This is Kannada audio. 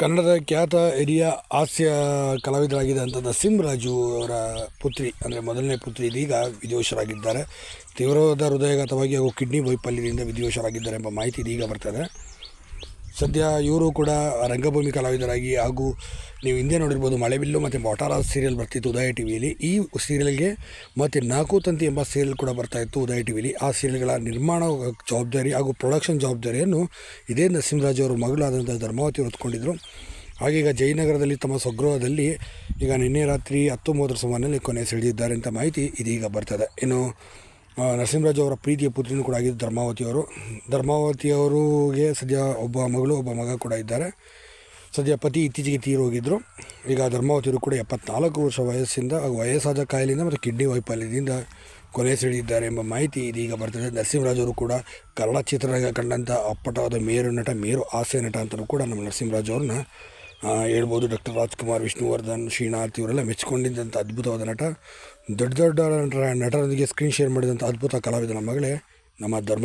ಕನ್ನಡದ ಖ್ಯಾತ ಹಿರಿಯ ಹಾಸ್ಯ ಕಲಾವಿದರಾಗಿದ್ದಂಥ ನರಸಿಂಹರಾಜು ಅವರ ಪುತ್ರಿ, ಅಂದರೆ ಮೊದಲನೇ ಪುತ್ರಿ ಇದೀಗ ವಿಧಿವಶರಾಗಿದ್ದಾರೆ ತೀವ್ರವಾದ ಹೃದಯಘಾತವಾಗಿ ಹಾಗೂ ಕಿಡ್ನಿ ವೈಫಲ್ಯದಿಂದ ವಿಧಿವಶರಾಗಿದ್ದಾರೆ ಎಂಬ ಮಾಹಿತಿ ಇದೀಗ ಬರ್ತದೆ. ಸದ್ಯ ಇವರು ಕೂಡ ರಂಗಭೂಮಿ ಕಲಾವಿದರಾಗಿ ಹಾಗೂ ನೀವು ಹಿಂದೆ ನೋಡಿರ್ಬೋದು ಮಳೆಬಿಲ್ಲು ಮತ್ತು ಮೊಟಾರ ಸೀರಿಯಲ್ ಬರ್ತಿತ್ತು ಉದಯ ಟಿ ವಿಯಲ್ಲಿ ಈ ಸೀರಿಯಲ್ಗೆ ಮತ್ತು ನಾಲ್ಕು ತಂತಿ ಎಂಬ ಸೀರಿಯಲ್ ಕೂಡ ಬರ್ತಾ ಇತ್ತು ಉದಯ ಟಿ ವಿಲಿ ಆ ಸೀರಿಯಲ್ಗಳ ನಿರ್ಮಾಣ ಜವಾಬ್ದಾರಿ ಹಾಗೂ ಪ್ರೊಡಕ್ಷನ್ ಜವಾಬ್ದಾರಿಯನ್ನು ಇದೇ ನರಸಿಂಹರಾಜು ಅವರು ಮಗಳಾದಂಥ ಧರ್ಮಾವತಿ ಹೊತ್ಕೊಂಡಿದ್ದರು ಹಾಗೀಗ ಜಯನಗರದಲ್ಲಿ ತಮ್ಮ ಸ್ವಗೃಹದಲ್ಲಿ ಈಗ ನಿನ್ನೆ ರಾತ್ರಿ ಹತ್ತು ಮೂವತ್ತರ ಸುಮಾರಿನಲ್ಲಿ ಕೊನೆ ಸೆಳೆದಿದ್ದಾರೆ ಅಂತ ಮಾಹಿತಿ ಇದೀಗ ಬರ್ತದೆ. ಇನ್ನು ನರಸಿಂಹರಾಜು ಅವರ ಪ್ರೀತಿಯ ಪುತ್ರಿನೂ ಕೂಡ ಆಗಿದ್ದು ಧರ್ಮಾವತಿಯವರು ಅವರು. ಧರ್ಮಾವತಿ ಅವರಿಗೆ ಸದ್ಯ ಒಬ್ಬ ಮಗಳು, ಒಬ್ಬ ಮಗ ಕೂಡ ಇದ್ದಾರೆ. ಸದ್ಯ ಪತಿ ಇತ್ತೀಚೆಗೆ ತೀರಿ ಹೋಗಿದ್ದರು ಈಗ ಧರ್ಮಾವತಿಯವರು ಕೂಡ ಎಪ್ಪತ್ನಾಲ್ಕು ವರ್ಷ ವಯಸ್ಸಿಂದ ವಯಸ್ಸಾದ ಕಾಯಿಲೆಯಿಂದ ಮತ್ತು ಕಿಡ್ನಿ ವೈಫಲ್ಯದಿಂದ ಕೊಲೆ ಸೆಳೆದಿದ್ದಾರೆ ಎಂಬ ಮಾಹಿತಿ ಇದೀಗ ಬರ್ತದೆ. ನರಸಿಂಹರಾಜವರು ಕೂಡ ಕನ್ನಡ ಚಿತ್ರರಂಗ ಕಂಡಂಥ ಅಪ್ಪಟವಾದ ಮೇರು ನಟ, ಮೇರು ಹಾಸ್ಯ ನಟ ಅಂತಲೂ ಕೂಡ ನಮ್ಮ ನರಸಿಂಹರಾಜ್ ಅವ್ರನ್ನ ಹೇಳ್ಬೋದು ಡಾಕ್ಟರ್ ರಾಜ್ಕುಮಾರ್, ವಿಷ್ಣುವರ್ಧನ್, ಶ್ರೀನಾಥ್ ಇವರೆಲ್ಲ ಮೆಚ್ಕೊಂಡಿದ್ದಂಥ ಅದ್ಭುತವಾದ ನಟ. ದೊಡ್ಡ ದೊಡ್ಡ ನಟರ ನಟರೊಂದಿಗೆ ಸ್ಕ್ರೀನ್ ಶೇರ್ ಮಾಡಿದಂಥ ಅದ್ಭುತ ಕಲಾವಿದನ ಮಗಳೇ ನಮ್ಮ ಧರ್ಮ.